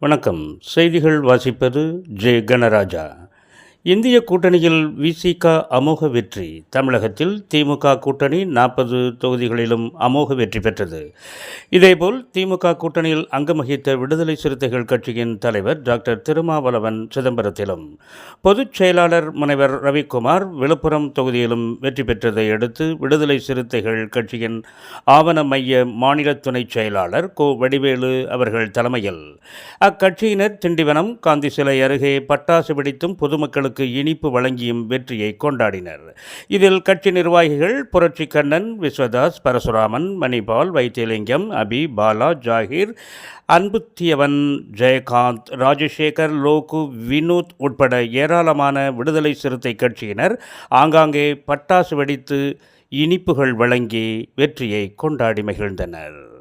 வணக்கம். செய்திகள் வாசிப்பது ஜே கணராஜா இந்திய கூட்டணியில் விசிக அமோக வெற்றி. தமிழகத்தில் திமுக கூட்டணி நாற்பது தொகுதிகளிலும் அமோக வெற்றி பெற்றது. இதேபோல் திமுக கூட்டணியில் அங்கம் வகித்த விடுதலை சிறுத்தைகள் கட்சியின் தலைவர் டாக்டர் திருமாவளவன் சிதம்பரத்திலும். பொதுச் செயலாளர் முனைவர் ரவிக்குமார் விழுப்புரம் தொகுதியிலும் வெற்றி பெற்றதை அடுத்து விடுதலை சிறுத்தைகள் கட்சியின் ஆவண மைய மாநில துணைச் செயலாளர் கோ. வடிவேலு அவர்கள் தலைமையில். அக்கட்சியினர் திண்டிவனம் காந்தி சிலை அருகே பட்டாசு வெடித்தும் பொதுமக்களுக்கு இனிப்பு வழங்கியும் வெற்றியை கொண்டாடினர். இதில் கட்சி நிர்வாகிகள் புரட்சி கண்ணன் விஸ்வதாஸ் பரசுராமன் மணிபால் வைத்தியலிங்கம் அபி பாலா ஜாகிர் அன்புத்தியவன் ஜெயகாந்த் ராஜசேகர் லோகு வினோத் உட்பட ஏராளமான விடுதலை சிறுத்தை கட்சியினர் ஆங்காங்கே பட்டாசு வெடித்து இனிப்புகள் வழங்கி வெற்றியை கொண்டாடி மகிழ்ந்தனர்.